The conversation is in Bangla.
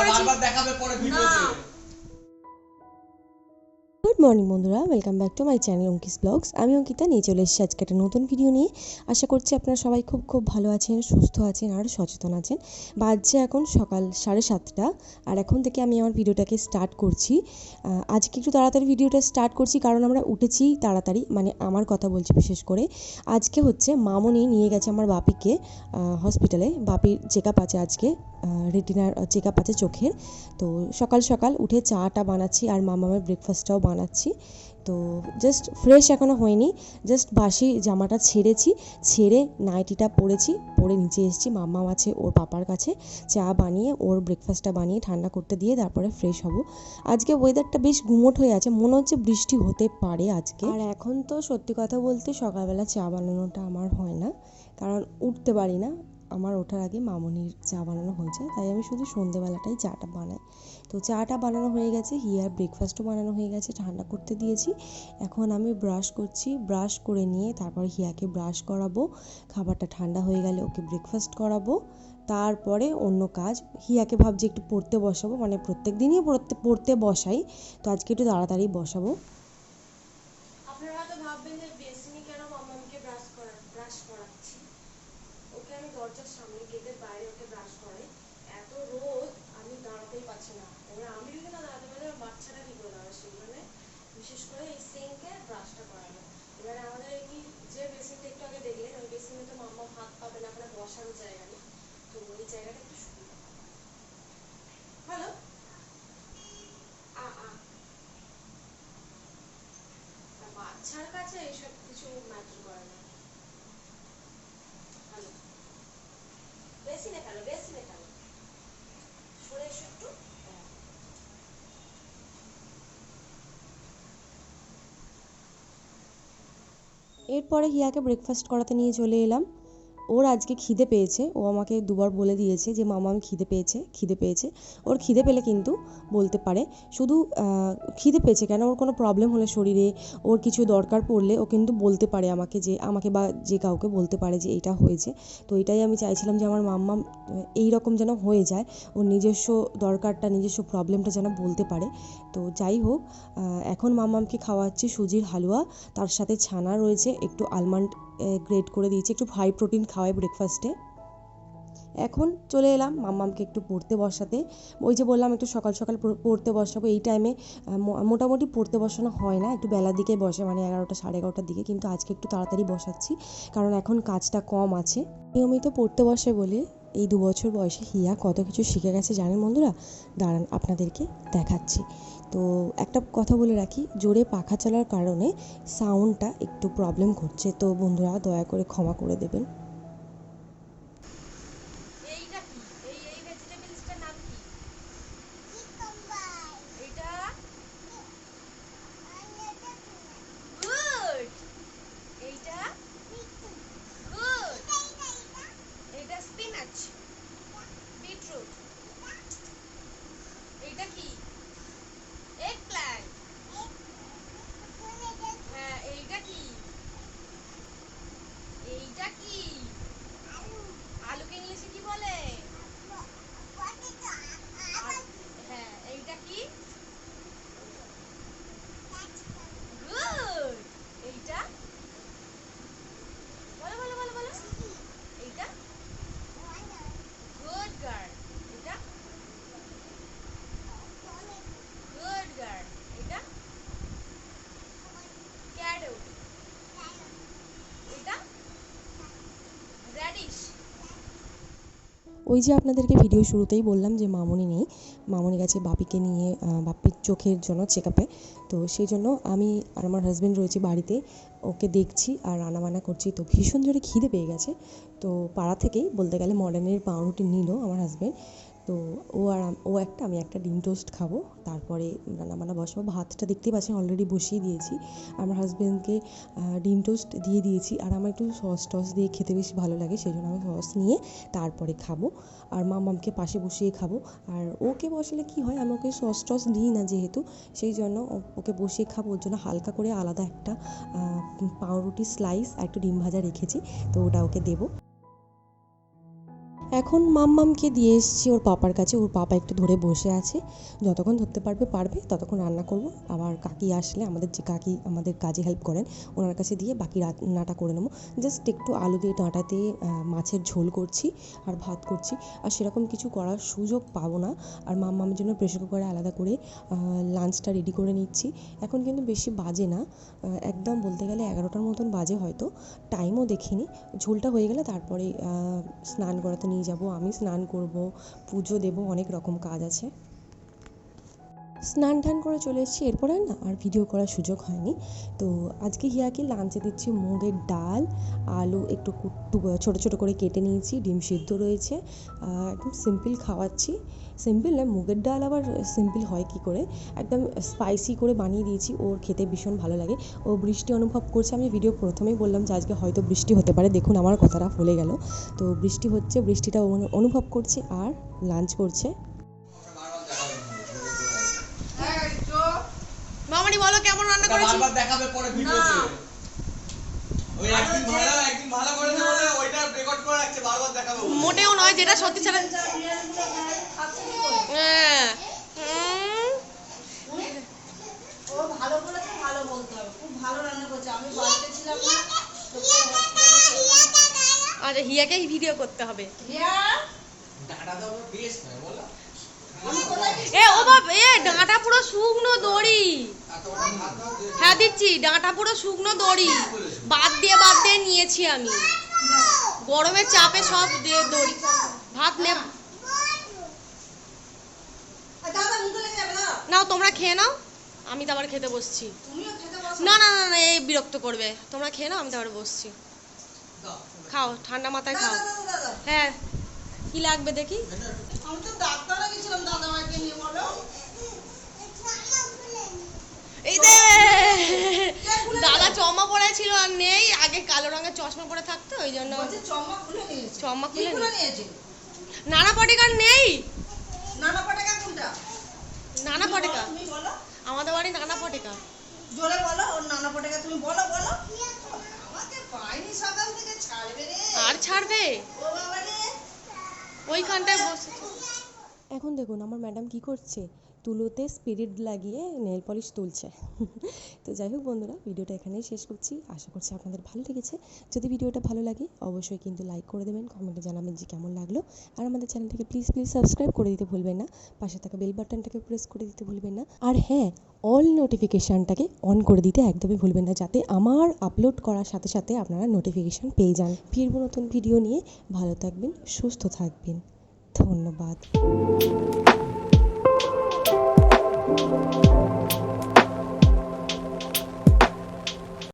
এটা করেছি। দেখাবে পরে ভিডিওতে। গুড মর্নিং বন্ধুরা। Welcome back to my channel Ankis vlogs আমি অঙ্কিতা। নিয়ে চলে এসেছি আজকে একটা নতুন ভিডিও নিয়ে। আশা করছি আপনারা সবাই খুব খুব ভালো আছেন সুস্থ আছেন আর সচেতন আছেন। বাজছে এখন সকাল সাড়ে সাতটা। আর এখন থেকে আমি আমার ভিডিওটাকে স্টার্ট করছি। আজকে একটু তাড়াতাড়ি ভিডিওটা স্টার্ট করছি কারণ আমরা উঠেছি তাড়াতাড়ি। মানে আমার কথা বলছি বিশেষ করে। আজকে হচ্ছে মামনি নিয়ে গেছে আমার বাপিকে হসপিটালে বাপির চেক আপ আছে আজকে। রেটিনার চেক আপ আছে চোখের। তো সকাল সকাল উঠে চাটা বানাচ্ছি আর মামামের ব্রেকফাস্টটাও বানাচ্ছি। তো জাস্ট ফ্রেশ এখনও হয়নি জাস্ট বাসি জামাটা ছেড়েছি, ছেড়ে নাইটিটা পরেছি, পরে নিচে এসেছি মাম্মাম আছে ওর পাপার কাছে। চা বানিয়ে ওর ব্রেকফাস্টটা বানিয়ে ঠান্ডা করতে দিয়ে তারপরে ফ্রেশ হব। আজকে ওয়েদারটা বেশ গুমোট হয়ে আছে, মনে হচ্ছে বৃষ্টি হতে পারে আজকে। আর এখন তো সত্যি কথা বলতে সকালবেলা চা বানানোটা আমার হয় না, কারণ উঠতে পারি না। আমার ওঠার আগে মামনির চা বানানো হয়ে যায় তাই আমি শুধু সন্ধেবেলাটাই চাটা বানাই। তো চাটা বানানো হয়ে গেছে হিয়ার ব্রেকফাস্টও বানানো হয়ে গেছে, ঠান্ডা করতে দিয়েছি। এখন আমি ব্রাশ করছি ব্রাশ করে নিয়ে তারপর হিয়াকে ব্রাশ করাবো, খাবারটা ঠান্ডা হয়ে গেলে ওকে ব্রেকফাস্ট করাবো। তারপরে অন্য কাজ, হিয়াকে ভাবছি একটু পড়তে বসাবো মানে প্রত্যেক দিনই পড়তে পড়তে বসাই, তো আজকে একটু তাড়াতাড়ি বসাবো। আপনারা ভাববেন যে বেসিনে কেন মামামকে ব্রাশ করা ব্রাশ করাচ্ছি ওকে আমি দরজার সামনে গেটের বাইরে ওকে ব্রাশ করাই এত রোদ, আমি দাঁড়াতেই পারছি না। এবার আমি যদি না দাঁড়াতে পারি, আমার বাচ্চাটা কি করে দাঁড়াবে? সেই জন্য বিশেষ করে এই সিঙ্কে ব্রাশটা করানো। এবারে আমাদের এই যে বেসিনটা একটু আগে দেখলেন, ওই বেসিনে তো মাম্মা হাত পাবে না ওখানে বসারও জায়গা নেই। তো ওই জায়গাটা একটু সুবিধা হ্যালো বাচ্চার কাছে এইসব কিছু ম্যাটার করে না হ্যালো বেসিনে ফেলো বেসিনে ফেলো সরে এসো একটু হ্যাঁ। এরপরে হিয়াকে ব্রেকফাস্ট করাতে নিয়ে চলে এলাম। ওর আজকে খিদে পেয়েছে। ও আমাকে দুবার বলে দিয়েছে যে, মামা, আমি খিদে পেয়েছে খিদে পেয়েছে। ওর খিদে পেলে কিন্তু বলতে পারে। শুধু খিদে পেয়েছে কেন? ওর কোনো প্রবলেম হলে শরীরে ওর কিছু দরকার পড়লে ও কিন্তু বলতে পারে আমাকে যে, আমাকে বা যে কাউকে বলতে পারে যে এটা হয়েছে। তো এটাই আমি চাইছিলাম যে, আমার মাম্মা এই রকম যেন হয়ে যায়। ওর নিজস্ব দরকারটা, নিজস্ব প্রবলেমটা যেন বলতে পারে। তো যাই হোক এখন মাম্মামকে খাওয়াচ্ছি সুজির হালুয়া। তার সাথে ছানা রয়েছে, একটু আলমন্ড গ্রেড করে দিয়েছি, একটু হাই প্রোটিন খাওয়াই ব্রেকফাস্টে এখন চলে এলাম মাম্মামকে একটু পড়তে বসাতে। ওই যে বললাম, একটু সকাল সকাল পড়তে বসাবো। এই টাইমে মোটামুটি পড়তে বসানো হয় না, একটু বেলা দিকে বসে মানে এগারোটা সাড়ে এগারোটার দিকে, কিন্তু আজকে একটু তাড়াতাড়ি বসাচ্ছি, কারণ এখন কাজটা কম আছে। নিয়মিত পড়তে বসে বলে এই দু বছর বয়সে হিয়া কত কিছু শিখে গেছে জানেন বন্ধুরা? দাঁড়ান, আপনাদেরকে দেখাচ্ছি। তো একটা কথা বলে রাখি, জোরে পাখা চলার কারণে সাউন্ডটা একটু প্রবলেম করছে। তো বন্ধুরা, দয়া করে ক্ষমা করে দেবেন এইটা কি এই এই ভেজিটেবলসটার নাম কি এটা গুড এইটা গুড এটা স্পিনাচ বিটরুট এইটা কি এগ প্ল্যান্ট হ্যাঁ এইটা কি এইটা কি আলুকে ইংলিশে কি বলে হ্যাঁ এইটা কি গুড এইটা বলো বলো বলো বলো এইটা গুড গার্ল এটা গুড গার্ল এটা ক্যারট এটা র্যাডিশ ওই যে আপনাদেরকে ভিডিও শুরুতেই বললাম যে মামনি নেই। মামনি গেছে বাপিকে নিয়ে বাপির চোখের জন্য চেক আপে তো সেই জন্য আমি আর আমার হাজব্যান্ড রয়েছে বাড়িতে, ওকে দেখছি আর রান্নাবান্না করছি। তো ভীষণ জোরে খিদে পেয়ে গেছে। তো পাড়া থেকেই বলতে গেলে মডার্নের পাউরুটি নিল আমার হাজব্যান্ড তো ও আর ও একটা, আমি একটা ডিম টোস্ট খাব। তারপরে রান্নাবান্না বসাবো। ভাতটা দেখতেই পাচ্ছেন অলরেডি বসিয়ে দিয়েছি। আমার হাজব্যান্ডকে ডিম টোস্ট দিয়ে দিয়েছি। আর আমার একটু সস টস দিয়ে খেতে বেশি ভালো লাগে সেই জন্য আমি সস নিয়ে তারপরে খাব। আর মামামকে পাশে বসিয়ে খাব। আর ওকে বসালে কি হয়, আমি ওকে সস টস দিই না যেহেতু, সেই জন্য ওকে বসিয়ে খাব। ওর জন্য হালকা করে আলাদা একটা পাউরুটি স্লাইস আর একটু ডিম ভাজা রেখেছি। তো ওটা ওকে দেবো। এখন মাম্মামকে দিয়ে এসেছি ওর পাপার কাছে। ওর পাপা একটু ধরে বসে আছে। যতক্ষণ ধরতে পারবে পারবে। ততক্ষণ রান্না করব। আবার কাকি আসলে আমাদের যে কাকি আমাদের কাজে হেল্প করেন, ওনার কাছে দিয়ে বাকি রান্নাটা করে নেব। জাস্ট একটু আলু দিয়ে ডাঁটা দিয়ে মাছের ঝোল করছি আর ভাত করছি। আর সেরকম কিছু করার সুযোগ পাবো না। আর মাম্মামের জন্য প্রেশার কুকারে আলাদা করে লাঞ্চটা রেডি করে নিচ্ছি। এখন কিন্তু বেশি বাজে না। একদম বলতে গেলে এগারোটার মতন বাজে হয়তো। টাইমও দেখিনি। ঝোলটা হয়ে গেলে তারপরে স্নান করাতে নিয়ে যাব আমি স্নান করব পুজো দেব অনেক রকম কাজ আছে। স্নান টান করে চলে এসেছি। এরপরে না, আর ভিডিও করার সুযোগ হয়নি। তো আজকে হিয়াকে লাঞ্চে দিচ্ছি মুগের ডাল, আলু একটু ছোটো ছোটো করে কেটে নিয়েছি, ডিম সিদ্ধ রয়েছে একদম সিম্পল খাওয়াচ্ছি। সিম্পল না, মুগের ডাল আবার সিম্পল হয় কি করে? একদম স্পাইসি করে বানিয়ে দিয়েছি, ওর খেতে ভীষণ ভালো লাগে। ও বৃষ্টি অনুভব করছে, আমি ভিডিও প্রথমেই বললাম যে আজকে হয়তো বৃষ্টি হতে পারে। দেখুন, আমার কথাটা ফলে গেল। তো বৃষ্টি হচ্ছে, বৃষ্টিটা অনুভব করছে আর লাঞ্চ করছে। বলো কেমন রান্না করেছি? বারবার দেখাবে পরে ভিডিওতে। ওই একদিন ভালো একদিন ভালো করেছে বলে ওইটা রেকর্ড করে রাখছে বারবার দেখাবে মোটেও নয় যেটা সত্যি ছাড়া হ্যাঁ। ও ভালো করেছে ভালো বলতে হবে। খুব ভালো রান্না করেছে। আমি বাড়িতে ছিলাম আচ্ছা হিয়াকেই ভিডিও করতে হবে। ডাঁটা বেশ বলো। এ ও বাপ এ ডাঁটা পুরো শুকনো দড়ি এত বড় ভাত দাও যে- হ্যাঁ দিচ্ছি ডাঁটা পুরো শুকনো দড়ি। বাদ দিয়ে বাদ দিয়ে নিয়েছি আমি। গরমের চাপে সব দিয়ে দড়ি। ভাত নে নাও, তোমরা খেয়ে নাও। আমি তো আবার খেতে বসছি। না না না না, এই বিরক্ত করবে। তোমরা খেয়ে নাও, আমি তো আবার বসছি। খাও, ঠান্ডা মাথায় খাও। হ্যাঁ। কি লাগবে দেখি? আমি তো ডাক্তারে গেছিলাম দাদা নিয়ে, বলো। এই দে! দাদা চমা পড়েছিল আর নেই আগে কালো রঙের চশমা পরে থাকতো ওই জন্য চম্মা খুলে নানা পটেকার নেই। নানা পটাকা কোনটা? নানা পটেকা? আমাদের বাড়ি নানা পটেকা। জোরে বলো ওর নানা পটাকা তুমি বলো বলো। পাইনি সকাল থেকে ছাড়বে রে। আর ছাড়বে? ও বাবা রে। ওইখানটায় বসে। এখন দেখুন আমার ম্যাডাম কি করছে? তুলোতে স্পিরিট লাগিয়ে নেল পলিশ তুলছে। তো যাই হোক বন্ধুরা, ভিডিওটা এখানেই শেষ করছি। আশা করছি আপনাদের ভালো লেগেছে। যদি ভিডিওটা ভালো লাগে, অবশ্যই কিন্তু লাইক করে দেবেন কমেন্টে জানাবেন যে কেমন লাগল। আর আমাদের চ্যানেলটাকে প্লিজ প্লিজ সাবস্ক্রাইব করে দিতে ভুলবেন না। পাশে থাকা বেল বাটনটাকে প্রেস করে দিতে ভুলবেন না। আর হ্যাঁ অল নোটিফিকেশানটাকে অন করে দিতে একদমই ভুলবেন না, যাতে আমার আপলোড করার সাথে সাথে আপনারা নোটিফিকেশান পেয়ে যান। ফিরবো নতুন ভিডিও নিয়ে। ভালো থাকবেন, সুস্থ থাকবেন। ধন্যবাদ।